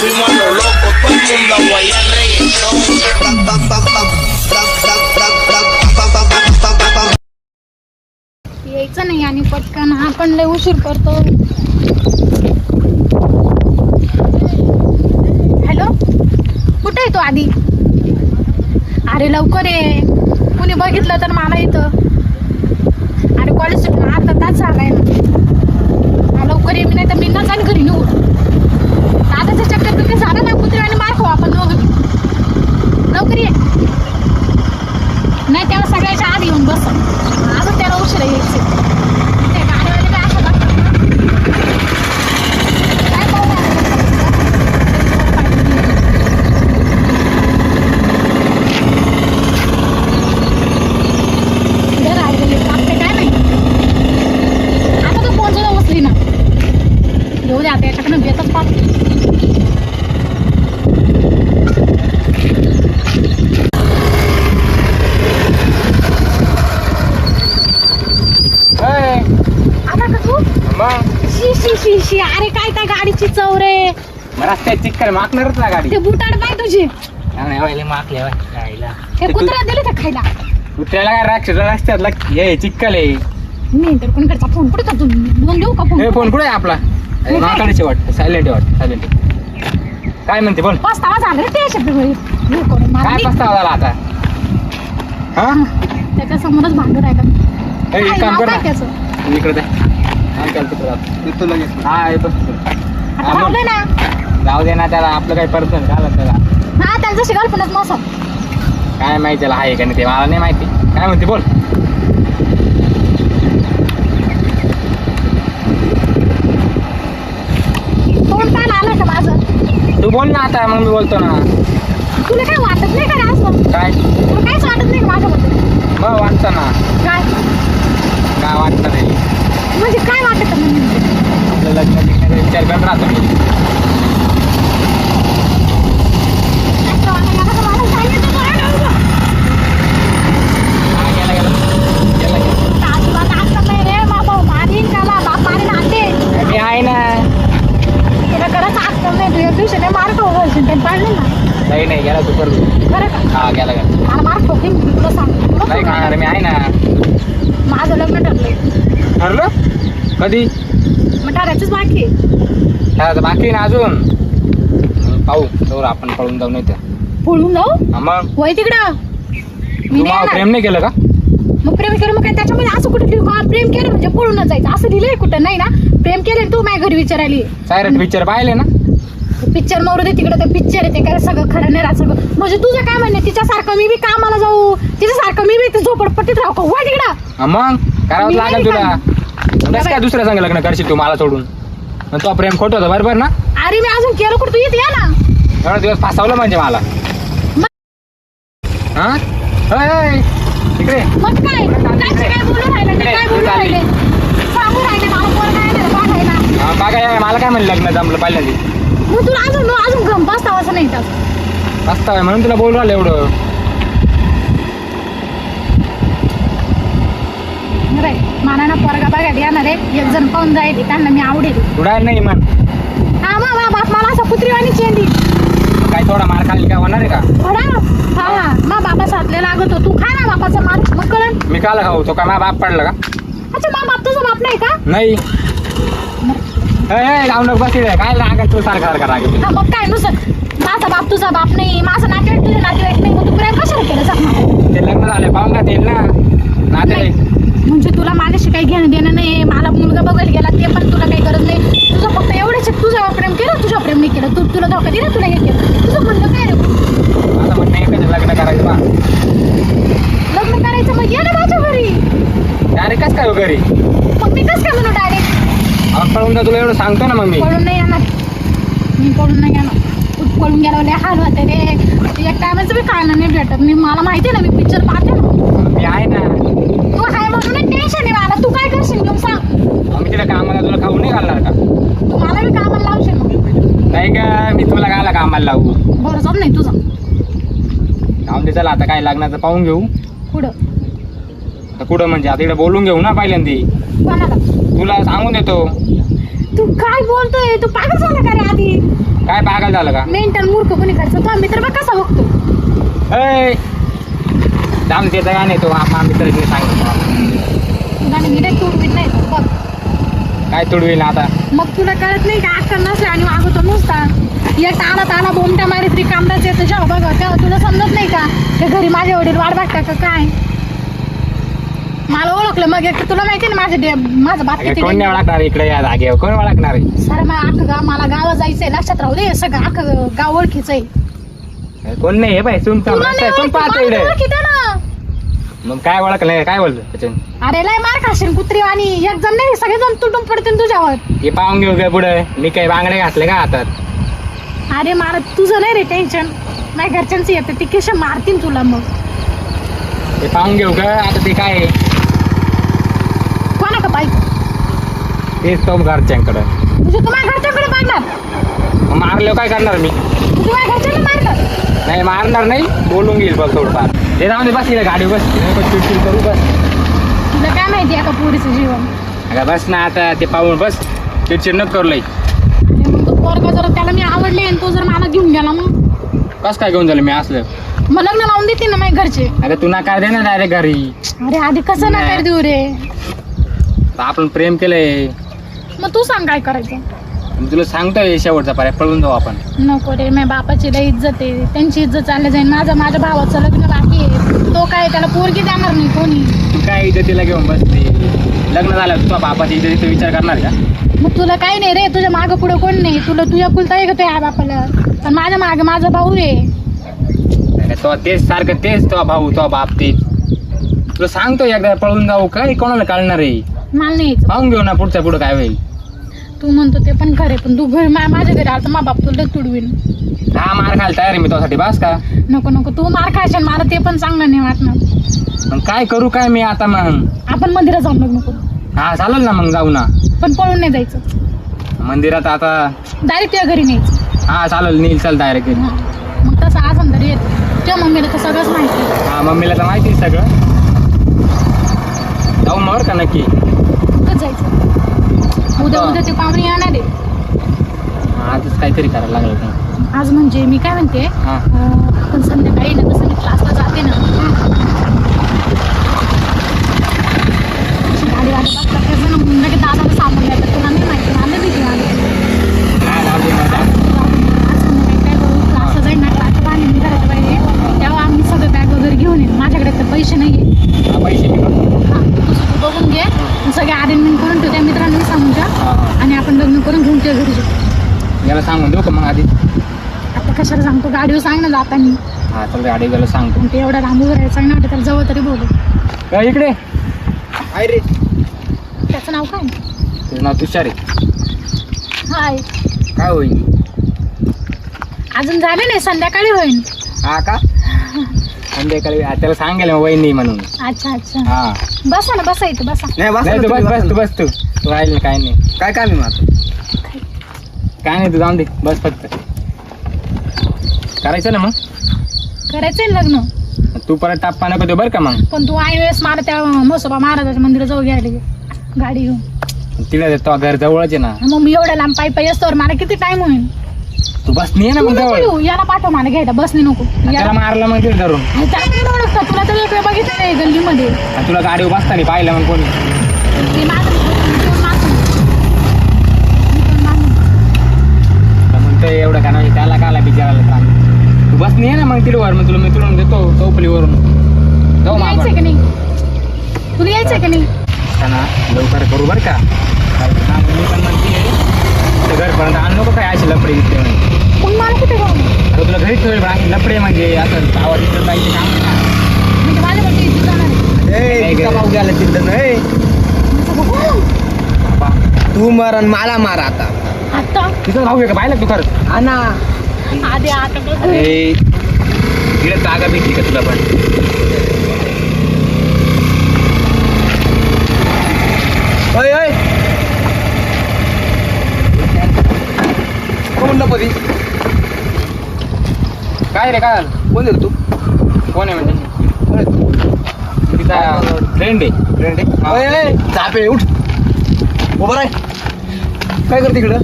fuimos a lo loco, todo el mundo a guayar reggaetón. यायचं नाही आणि पटकन हा पण लय उशीर करतो. हॅलो? कुठे आहे तो आधी? अरे लवकर ये. कुणी बघितलं तर मला इथं. अरे कॉलेज सुटून अर्धा तास झालाय ना. लवकर ये मी नाही तर मी ना चाल घरी निघू दादाचं चक्कर बिक्कर झालं ना कुत्रे आणि मार खाऊ आपण दोघं. लवकर ये. नाही तेव्हा सगळ्याच्या आधी येऊन बस. अजून त्याला उशिरा यायचं ते गाडीवाले काय असं करतात ना. काय पाहू आता? इथं राहिलेले लागते काय नाही आता तो फोन सुद्धा उचली ना येऊ दे आता याच्याकडनं बेतच पाहतो आता का तू? शी शी शी शी. अरे काय त्या गाडीची चव रे? रस्त्यात चिक्कर मागणारच ना गाडी. ते बुटाड पाय तुझी. मागले हे कुत्रा दिले तर खायला. कुत्र्याला काय राक्ष रस्त्यात ये चिक्कल आहे. नाही तर कोणकडचा फोन कुठे दोन देऊ का हे फोन फोन कुठे आहे आपला? काय? माकडाचे वाटतं सायलेंट वाटतं सायलेंट काय म्हणते बोल. झाला रे ते शब्द काय नाही. पस्तावा झाला आता? हा? त्याच्या समोरच ए, एक काम कर ना. इकडे दे. येतो लगेच हा येतो आता. लावलंय ना जाऊ दे ना त्याला आपलं काही पर्सनल झालं त्याला हा त्यांचं शिकाल पण मौसम काय माहिती त्याला आहे का नाही ते मला नाही माहिती. काय म्हणते बोल. तोंड आलं का माझं? तू बोल ना आता मग मी बोलतो ना. तुला काय वाटत नाही का असं काय? तुला काहीच वाटत नाही का माझ्याबद्दल? मग वाटतं ना. काय? काय वाटतं नाही. म्हणजे काय वाटत आपलं लग्न बिग्नाचा विचार करत राहतो मी असं वाटायला लागलं तर मला सांगितलं तर आहे ना. हा, गेला गेला गेला गेला अजिबात असं नाही रे बाबा मारीन का मा- बाप मारीन आणते मी आहे ना तुला खरंच आजकाल नाही तू एक दिवशी नाही मार्क होशील ते पडले ना नाही नाही गेला तू करू बरं का हा गेला गेला मला मार्क होते मी तुला सांग तुला नाही सांग. खाणार मी आहे ना माझं लग्न ठरलंय ठरलं कधी मग ठरायचंच बाकी आहे. ठरायचं बाकी ना अजून? मग पाहू तर आपण पळून जाऊ नाही तर. पळून जाऊ? मग? वय तिकडं? मी तू नाही मला येणार. प्रेम नाही केलं का? मग प्रेम केलं मग काय त्याच्यामध्ये असं कुठं लिहू का? प्रेम केलं म्हणजे पळूनच जायचं. असं लिहिलंय कुठं? नाही ना? प्रेम केलं तू माझ्या घरी विचारायली? सायरट पिक्चर पाहिले ना? पिक्चर मारू दे तिकडे ते पिक्चर आहे ते काय सगळं खरं नाही राहत सगळं. म्हणजे तुझं काय म्हणणं तिच्यासारखं मी बी कामाला जाऊ. तिच्यासारखं मी बी ते झोपडपट्टीत राहू का? वा तिकडं? हा, मग? करावंच मी लागेल नाही तुला. कसं काय दुसऱ्या संग लग्न करशील तू मला सोडून? तो प्रेम खोटं होतं बरोबर ना? अरे मी अजून केलं कुठं? तू येते या ना. एवढा दिवस फासावलं म्हणजे मला. हा? होय, होय. इकडे. मग काय? काय काय बोलून राहिले? ते काय बोलून राहिले? सांगू राहिले? मला काय नाही बघायला? हा, बघा या, मला काय म्हणलं लग्न जमलं पहिल्यांदा? मग तुला अजून अजून गम बसता असं नाही तर. मस्त आहे म्हणून तुला बोलू राहिलं एवढं रे मला ना पोरगा बघायला येणार आहे एक जण पाहून जाईल त्यांना मी आवडेल. उडायला नाही म्हण हा मा मा बाप मला असं कुत्रीवाणी चेंडी. काय थोडा मार खाली काय होणार आहे का? थोडा? हा मा बाबा साथले लागतो तू खा ना बापाचा मार मग कळण मी काला खाऊ तो काय माझा बाप पडला का? अच्छा मा बाप तुझा बाप नाही का? नाही. ए लावून बसली. काय लागत तू सारखा सारखा राग हा मग काय नुसतं माझा बाप तुझा बाप नाही. माझा नातेवाईक तुझे नातेवाईक नाही मग तू प्रेम कशाला केलं सांग मला? ते लग्न झाले पाहून ना येईल ना नाते नाही. म्हणजे तुला माझ्याशी काही घेणं देणं नाही मला मुलगा बघायला गेला ते पण तुला काही गरज नाही तुझं फक्त एवढेच आहे, तुझं प्रेम केलं केलं तू तुला धोका दिला तुला हे केलं तुझं म्हणणं काय रे? माझं म्हणणं एकच आहे, लग्न करायचं बा. लग्न करायचं मग ये ना माझ्या घरी. डायरेक्ट कस काय हो घरी? मग मी कसं काय म्हणू डायरेक्ट आपण पळून जा तुला एवढं सांगतो ना मग मी. पळून नाही येणार. मी पळून नाही येणार. तू पळून लय हाल होते रे. एक टायमाचं बी खायला नाही भेटत. मी मला माहिती आहे ना मी पिक्चर पाहते ना मी आहे ना तू आहे म्हणून टेन्शन आहे मला तू काय करशील घेऊन सांग मग मी तिला कामाला तुला खाऊ नाही घालणार का तू मला बी कामाला लावशील मग नाही का मी कामाला लावू भरोसाच नाही तुझा जाऊन दे चला आता काय लग्नाचं पाहून घेऊ. पुढं तर कुठं म्हणजे? आता इकडे बोलून घेऊ ना पहिल्यांदी. कोणाला? तुला सांगून देतो. तू काय बोलतोय? तू पागल झाला का रे आधी? काय पागल झालं का? मेंटल मूर्ख कोणी करायचं तो मित्र बघ कसा बघतो. ऐ! दाम त्याचा काय नाही तो. आम्हा मित्र नीट तुडवीत नाही तो, बघ. काय तुडवेल आता? मग तुला कळत नाही का? अक्कल नसले आणि मागवतो नुसता. या टाळा टाळा बोमट्या मारीत तरी कामराच येतं. जेव्हा बघ तेव्हा तुला समजत नाही का? ते घरी माझे वडील वाट बघता का काय? मला ओळखलं मग एक तुला माहिती ना माझे डे- माझं बाप किती कोण नाही ओळखणार इकडे या जागेवर कोण ओळखणार आहे? सर मला अख्खं गाव मला गावात जायचंय लक्षात राहू दे सगळं अख्खं गाव ओळखीचं आहे. कोण नाही हे बाई तुमचा तुला नाही कोण ओळखी, पाहतो मला इकडे? तर ओळखीतं ना. मग काय ओळखलं काय बोलतो त्याच्यानं? अरे लय मार खाशील कुत्री आणि एक जण नाही सगळेजण तुटून पडतील तुझ्यावर. हे पाहून घेऊ काय पुढे. मी काही बांगडे घातले का हातात? अरे मार तुझं नाही रे टेन्शन माझ्या घरच्यांचं येतं ती केश मारतील तुला मग. हे पाहून घेऊ का आता ते काय आहे? कोणा का पाहिजे? तो घरच्यांकडं. म्हणजे तू माझ्या घरच्यांकडे मारणार? मारलं काय करणार मी? तू माझ्या घरच्यांना मारणार? नाही मारणार नाही बोलून घेईल बघ थोडंफार. ते जाऊन दे बस इकडे गाडी बस. नको चिडचिड करू बस तुला काय माहिती आहे का पोरीचं जीवन? अगं बस ना आता ते पाहून बस. चिडचिड नको करू लई आणि मग तो पोरगा जर त्याला मी आवडले आणि तो जर मला घेऊन गेला मग? कस काय घेऊन झालं मी असलं. मग लग्न लावून देते ना माझ्या घरचे. अगं तू नकार दे ना डायरेक्ट घरी. अरे आधी कसं नाही. नकार देऊ रे? आपण प्रेम केलंय. मग तू सांग काय करायचं? मी तुला सांगतोय शेवटचा पर्याय पळून जाऊ आपण. नको रे माझ्या बापाची लई इज्जत आहे. त्यांची इज्जत चालली जाईल. माझं माझ्या भावाचं लग्न बाकी आहे. तो काय त्याला पोरगी देणार नाही कोणी? तू काय इज्जतीला घेऊन बसते लग्न झालं तुझ्या बापाची इज्जत विचार करणार का? मग तुला काही नाही रे तुझ्या मागं पुढं कोण नाही. तुला तुझ्या कुलता आहे का तुझ्या बापाला. पण माझ्या मागं माझा भाऊ आहे. तो तेच सारखं तेच तो भाऊ तो बाप तेच तुला सांगतो एकदा पळून जाऊ काय कोणाला कळणार आहे? मला नाही यायचं. पाहून घेऊ ना पुढच्या पुढं काय होईल. तू म्हणतो ते पण खरे पण तू घरी मा- माझ्या घरी आला तर मा बाप तुला तुडवीन. हा मार खायला तयार आहे मी तुझ्यासाठी बस का? नको नको तू मार खायच्या मला ते पण चांगलं नाही वाटणार. मग काय करू काय मी आता मग? आपण मंदिरात जाऊन लग्न करू हा चालेल ना मग जाऊ ना. पण पळून नाही जायचं. मंदिरात आता डायरेक्ट तुझ्या घरी न्यायचं. हा चालेल नील चल डायरेक्ट हा. मग तसं आज अंधारी येत. तुझ्या मम्मीला तर सगळंच माहिती आहे. हा मम्मीला तर माहिती आहे सगळं. जाऊ मग का नक्की. कुठं जायचं. उद्या उद्या ते पाहुणे येणार आहे हा, आजच काहीतरी करायला लागलं आज म्हणजे मी काय म्हणते हा. अं, आपण संध्याकाळी ना तसं मी क्लासला याला सांगून देऊ का मग आधी? आता कशाला सांगतो? गाडीवर सांग ना जातानी. हा चल गाडी गेलो सांगतो. पण ते एवढा लांब उभं राहायचं सांग ना वाटतं त्याला जवळ तरी बोलू. का इकडे? आहे रे. त्याचं नाव काय? तुझं नाव तुषार आहे. हाय. काय होईल? अजून झाले नाही संध्याकाळी होईल हा का? संध्याकाळी. हा, त्याला सांगेल मग वहिनी म्हणून. अच्छा अच्छा. हा. बसा ना बसा इथं बसा. नाही बस नाही तू बस बस तू बस तू. तू राहील काय नाही. काय काम आहे माझं काय नाही तू जाऊन दे. बस फक्त. करायचं ना मग? करायचंय ना लग्न. तू परत टाप्पा नको देऊ बरं का मग? पण तू आई वेळेस मला त्या म्हसोबा महाराजाच्या मंदिराजवळ घ्यायला गाडी घेऊन. तिला तो घर जवळच आहे ना. मग मी एवढ्या लांब पायी पायी असतो मला किती टाइम होईल? तू बस नाही ना तू मग नको जवळ. येऊ याला पाठव मला घ्यायला बसली नको. त्याला याला मारलं मग तिला धरून. आणि त्याला कोण ओळखतं तुला तर वेगळं बघितलं नाही गल्लीमध्ये. आणि तुला गाडी बसताना पाहिलं मग कोणी. ते माझं मी कोण मागं? मी कोण मागं? तर मग ते एवढं का नाही त्याला काला बिचारायला सांग तू बस नाही ना मग तिला मग तुला मी तुला देतो चौपलीवरून जाऊ तुला यायचंय मागं का नाही? तुला यायचंय का नाही? ना लवकर करू बरं का? काय तर काम मी पण म्हणते घरपर्यंत आणू नको काय अशी लपडे दिसते म्हणे मग मला कुठे आता तुला घरीच ठेवेल पण अशी लपडे म्हणजे असं आवाज इथं जायचे काम. म्हणजे माझ्या बद्दल इथे जाणार भाऊ गेला तिथं नाही हो. बाबा, तू मर आणि मला मार आता. आता? तिथं भाऊ का? पाहिलं तू खरं हा ना. आधी आता. अरे इकडे जागा भेटली का तुला पण? कोण म्हणलं पदी काय रे काय कोण आहे रे तू? कोण आहे म्हणजे? कोण तिचा फ्रेंड आहे. फ्रेंड हा. उठ. उभं राय काय करते इकडं?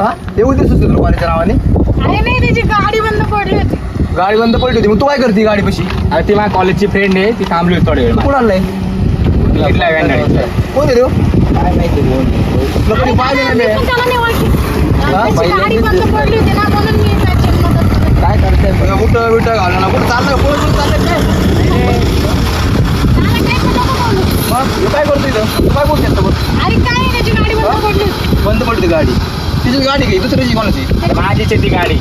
हा? येऊ दे सुचलं तुला कॉलेजच्या नावाने. अरे नाही त्याची गाडी बंद पडली होती. गाडी बंद पडली होती. मग तू काय करते गाडी पशी अरे ती माझ्या कॉलेजची फ्रेंड आहे. ती थांबली होती थोडा वेळ कोण आणलंय. कोण आहे रे हो? तुला कधी पाहिजे मी नाही पण त्याला नाही ओळखी. त्याची गाडी बंद पडली होती ना म्हणून मी त्याची मदत केली. काय करताय? कुठं बिटं घालणार ना कुठं चाललं कोण कुठं चाललंय काय काय. मग हे करतो इथं? तू काय बोलते बंद पडली होती? बंद पडली गाडी. तिची गाडी घे दुसऱ्याची कोणाची? माझीच आहे ती गाडी.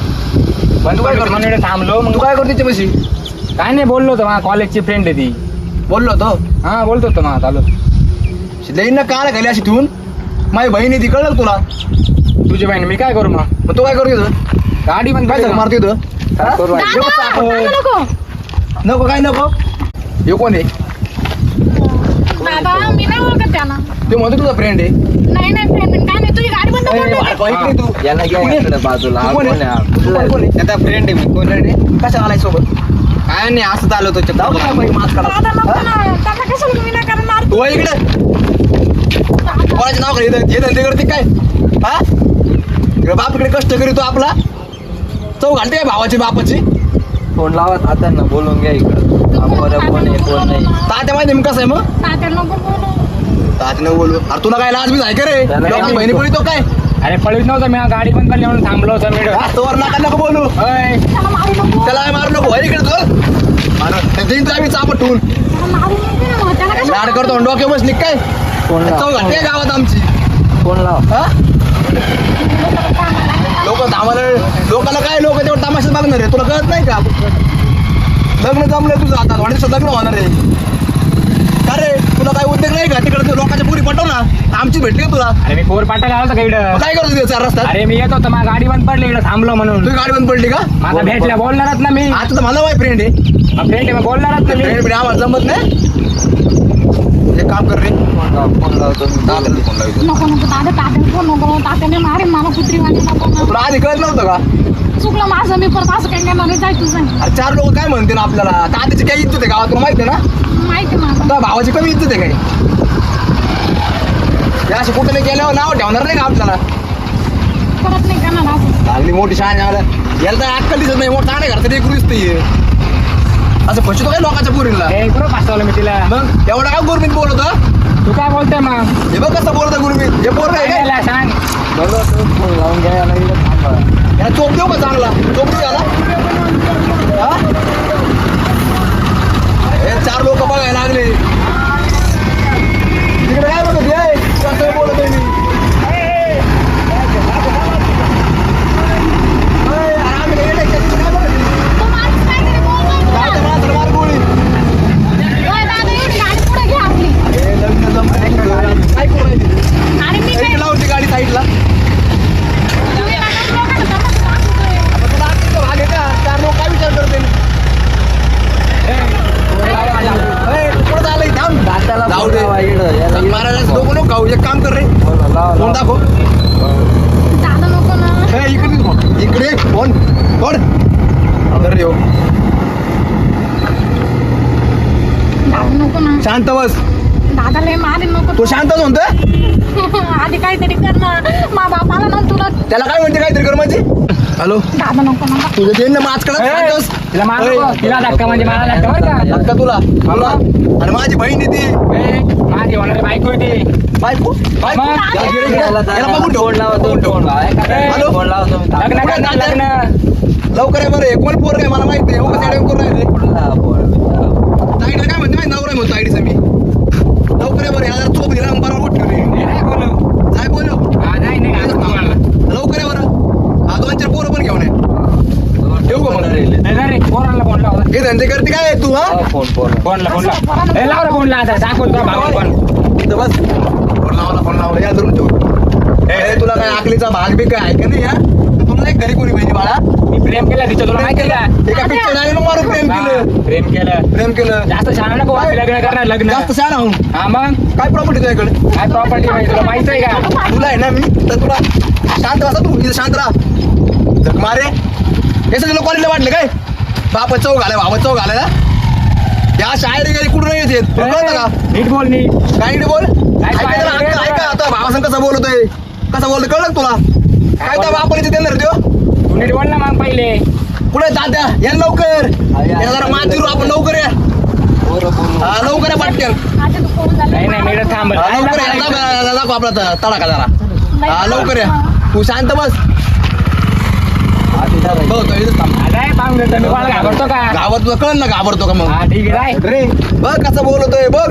बंद काय करतो? म्हणून थांबलो तू मग काय करतो तिच्या पशी? काय नाही बोललो होतो माझ्या कॉलेजची फ्रेंड आहे ती. बोललो होतो? हा बोलतो होतो माझा चालू. लईन ना काळ खाली अशी ठेवून माझी बहीण आहे ती कळलं तुला? तुझी बहीण मी काय करू मग? मग तू काय करतो इथं? गाडी बंद काय कर मारतो इथं? हा? करू दादा. दादा नको. नको काय नको? हे कोण आहे? दादा मी नाही ओळखत त्याला. ते म्हणतो तुझा फ्रेंड आहे. नाही नाही फ्रेंड काय नाही तुझी गाडी बंद याला घ्या? इकडे बाजूला. तू कोण आहे? आहे? तू कोण- कोण आहे? त्याचा फ्रेंड आहे मी. कोण आहे रे? कशा आलाय सोबत? काय नाही असं चालू होतो जाऊ काय बाई मास्क दादा काढा नको हा? ना. त्याला कशाला तुम्ही नाही करणार तू इकडे. कोणाच्या नाव काय? हा? बाप इकडे कष्ट करीतो आपला. चौ घालते काय भावाची बापाची? फोन लावा तात्यांना बोलून घ्या इकडं. बरं कोण आहे कोण नाही. तात्या माहिती मग कसं आहे मग? तात्याला नको बोलू. तात्याने बोलू. अरे तुला काय लाज बी आहे का रे? त्याला काय बहिणी बोलतो? बोलितो काय? अरे पळवीत नव्हतं मी गाडी बंद पडली म्हणून थांबलो होतो मी हा, तोवर नाका नको बोलू. होय. त्याला मारू नको. त्याला काय मारू नको? इकडे तू. तुला आम्ही चापट ठेवून. त्याला मारू नको ना. त्याला कशाला लाड करतो डोके बस निघ काय? फोन चौ घालते गावात आमची? फोन लावा. हा? लोक आम्हाला लोकांना काय लोक तेवढं तमाशात बघणार आहे? तुला कळत नाही का? लग्न जमलंय तुझं आता. वाढदिवसात लग्न होणार आहे. का रे तुला काय उद्योग नाही का? तिकडे लोकांच्या पुरी पटव ना. आमची भेटली का तुला? अरे मी फोर आलो होतो मग इकडं? काय करतो चार रस्त्यात? अरे मी येत होतो. माझी गाडी बंद पडली इकडे थांबलो म्हणून. तुझी गाडी बंद पडली का? माझा भेटला. बोलणारच ना मी. आता तर मला फ्रेंड आहे. फ्रेंड आहे बोलणारच ना मी. फ्रेंड आम्हाला जमत नाही? एक काम कर रे. फोन लावा फोन लावतो तात्याला फोन लावतो नको नको दादा तात्याने फोन नको तात्याने मारेन मला कुत्री वाणी नको ना. तुला आधी कळत नव्हतं का? चुकलं माझं मी परत असं काही नाही म्हणत जाय तुझं अरे चार लोक काय म्हणते ना आपल्याला? तात्याची काय इज्जत आहे गावात तुला माहिती आहे ना? माहिती तुझ्या भावाची कमी इज्जत आहे काय? या अशी कुठे नाही गेल्यावर नाव ठेवणार नाही का आपल्याला? परत नाही करणार असं? चांगली मोठी शान याला याला तर अक्कल दिसत नाही. मोठा नाही घरचं एक दिसतंय. असं फसतो काय लोकांच्या पुरीला ए, कुठं पाठवलं मी तिला. मग? एवढा काय गुरमीत बोलत? तू काय बोलतोय मग? हे बघ कसं बोलत गुरमीत. हे पोर काय? सांग. बरोबर लावून घ्या याला इकडे थांबा. याला चोप देऊ का चांगला चोप देऊ याला हा? हे चार लोक बघायला लागले तिकडे काय बघत आहे कसं बोलत आहे मी अय, अरे आम्ही काय येडे का? तिकडे काय बघत आहे? तो माणूस काहीतरी बोलतोय काय तुला. ते माणसाला मार गोळी. ओय दादा एवढी गाडी पुढे घे आपली हे लग्न जमलं नाही. काय करू राहिली? आणि मी काय साईडला लावून ती गाडी साईडला तुम्ही नका लोकांना तमाशा दाखवतोय. आता तुला आजचं भाग आहे का चार लोक काय विचार करते अय, तू कुठं चाललंय? थांब. तात्याला जाऊ फोन दे. लावा इकडं याला इकडे महाराजाचं डोकं नको खाऊ. एक काम कर रे फोन लावा फोन लावा. दाखव. दादा नको ना. ए, इकडे फोन इकडे फोन फोन तर रे हो. दादा नको ना. शांत बस. दादा लय मारे नको. तो शांतच म्हणतोय आधी काहीतरी कर ना. मा बापाला ना तुला. त्याला काय म्हणते काहीतरी कर म्हणजे? हॅलो. दादा नको ना. तुझं देण ना माच कडे ए, तिला मार नको. तिला धक्का म्हणजे मला धक्का बरं का? धक्का तुला. तुला आणि माझी बहीण आहे ती. ए, माझी होणारी बायको आहे ती. बायको बायको? याला आहे. बघून ठेव. फोन बघून ठेव. फोन हॅलो फोन लग्न लवकर आहे बरं हे कोण पोर आहे मला माहीत नाही उगाच करून राहिले फोन लावा, फोन. ताईडला काय म्हणते माहिती नवरा म्हणतो ताईडीचं मी लवकर आहे बरं याला चोप दिला बरोबर ठेवली ए, नाही बोलू. काय बोलू हा, नाही, नाही. लवकर आहे बरं चार पोरं पण घेऊन ये ठेवू का. नाही, नाही, फोन लाव. हे धंदे करते काय तू हा फोन फोन फोन लाव. ए, लाव रे फोनला आता. दाखव तुला भावाला फोन. इथं बस लावला लावला या धरून ठेव. ए तुला काय आकलीचा भाग बी काय आहे का नाही तुला नाही घरी कोणी बहिणी बाळा? मी प्रेम केलं तिचं तुला माहिती का एका पिक्चर नाही ना मारून प्रेम केलं. प्रेम केलं. प्रेम केलं. जास्त छान नको लग्न करणार लग्न. जास्त शान आहो हा मग? काय प्रॉपर्टी तुझ्याकडे काय प्रॉपर्टी माहिती तुला माहीत आहे का? तुला आहे ना मी तर तुला शांत बसा तू इथं शांत राहा. झक मारे. हे सगळं कॉलेजला वाटलं काय? बापा चौ घालाय बाबा चौ घालायला या शाळेत गेली कुठून नाही येत तुला कळतं का? नीट बोल नीट. काय नीट बोल? ऐका जरा, ऐका ऐका आता भावासंग कसं बोलतोय? कसं बोलतोय कळलं का तुला? काय त्या बापाला इथे देणार तू नीट बोल ना मग पहिले. पुढे तात्या या लवकर. याला जरा मातीरू आपण लवकर या. हा लवकर या पाटक्यान आता तू फोन झाला. नाही नाही मी इकडं थांबल हा, लवकर या. दाखव याला दाखव आपला त- तडाखा जरा. हा लवकर या. तू शांत बस. आधी जरा बघ तो इथं थांब. अरे पाहून घेतो मी कोणाला घाबरतो का? घाबरतो कळ ना घाबरतो का मग? हा ठीक आहे. रे बघ कसं बोलतोय बघ.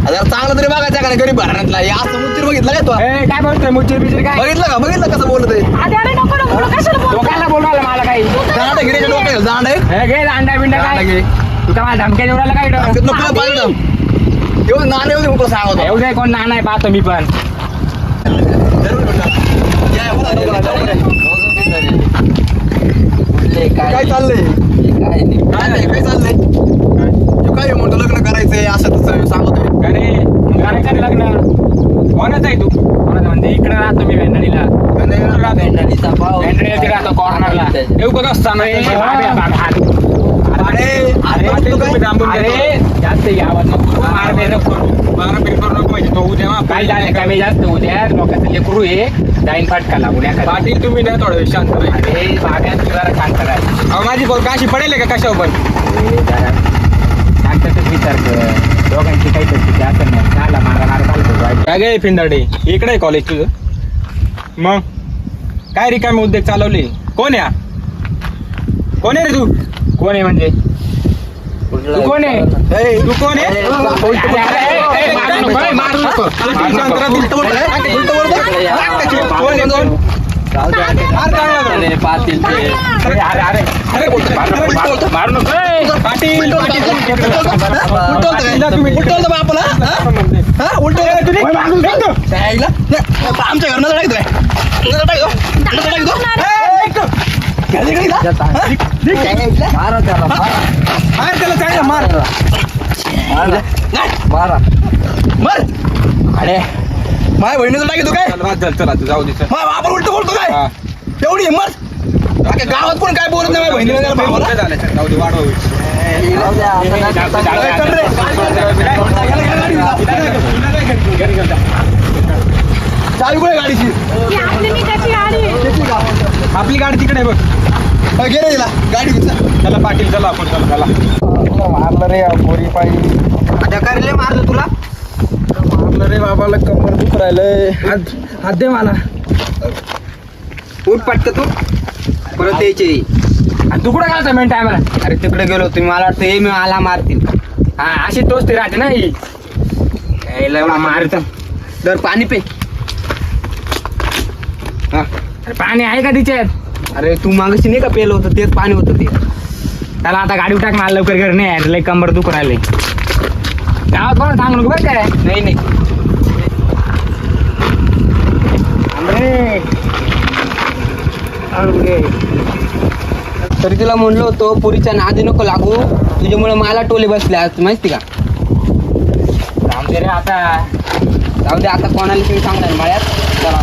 जरा चांगलं तरी बघायचं का गरीब भरण्यातला या असं मुत्तीर बघितलं काय तू? ए, काय बोलतोय मुच्चीर बिचीर काय? बघितलं का? बघितलं कसं बोलतोय? आधी अरे नको नको नको, कशाला बोलतो बोलवायला मला काही. गिरीच्या आहे हे घे अंडा बिंडा दांड काय घे. तू काय मला धमक्या नको पाहिजे येऊन नाणे सांगतो कोण नाना आहे पाहतो मी पण. काय काय चाललंय? हे काय नाही. काय नाही काय चाललंय? तू काय म्हणतो लग्न करायचंय असं तसं सांगतोय अरे करायचं लग्न कोणाचं आहे तू? कोणाचं म्हणजे इकडे राहतो मी भेंडणीला. भेंडाळीचा भाव भेंडणीला राहतो कॉर्नरला येऊ का असताना अरे अरे अरे तू जास्त यावं नको मार बे नको काय झालं कमी जास्त उद्या लोकांचं लेकरू आहे जाईन फाटका लागून एखादा. पाटील तुम्ही ना थोडं शांत. अरे बाब्यात तू जरा शांत राहा. माझी पोर काशी पडेल का कशावर पण? विचार कर दोघांची काही चुकी असेल नाही झाला मारा मारा चालतो काय गे फिंदाडे इकडे कॉलेज तुझं मग काय रिकामे उद्योग चालवले कोण या कोण आहे रे तू कोण आहे म्हणजे तू कोण आहे? ए, तू कोण आहे अरे, अरे, अरे, ए, ए, मारू नको, ए, मारू नको. मारू शांत राहा, नको. उलटं बोलतो, काय? उलटं बोलतो? कोण आहे कोण पाटील आमच्या घरनं? मारा त्याला मारा. मार त्याला चांगला मार. मारा. मर. अरे. माझ्या बहिणीचं टाकतो काय? चल, तू जाऊ दे चल. बापाला उलट बोलतो काय? हा. एवढी हिंमत अख्ख्या गावात पण काय बोलत नाही माझ्या बहिणीला त्याला भावाला काय झालं, चल, जाऊ दे वाढ होईल. चावी कुठे गाडीची? ती आपली मी त्याची गाडी? आपली तिकडे आहे बघ घे रे तिला गाडी चल. चला पाटील चला आपण चला चला. मारलं रे पोरी पाहिजे मारलं तुला? मारलं रे बाबाला कंबर दुख राहिलंय. हात हात दे मला. उठ पटक तू. परत यायचे. आणि तू कुठं घालतो मेन टायमाला अरे तिकडे गेलो तुम्ही मला वाटतं हे मी मला मारतील. हा अशी तोच राहते ना ही. यायला मारत दर पाणी पे. हा. पाणी आहे का तिच्यात? अरे तू मागशी नाही का पेलं होतं तेच पाणी होतं ते. त्याला आता गाडी टाक मला लवकर घर नाही आहे लय कंबर दुखू राहिले गावात कोण सांगू नको बरं काय? नाही नाही. तरी तुला म्हणलो होतो पुरीच्या नादी नको लागू. तुझ्यामुळे मला टोले बसले आज माहिती का? आमचे रे आता. जाऊ दे आता कोणाला तुम्ही सांगणार मळ्यात. चला.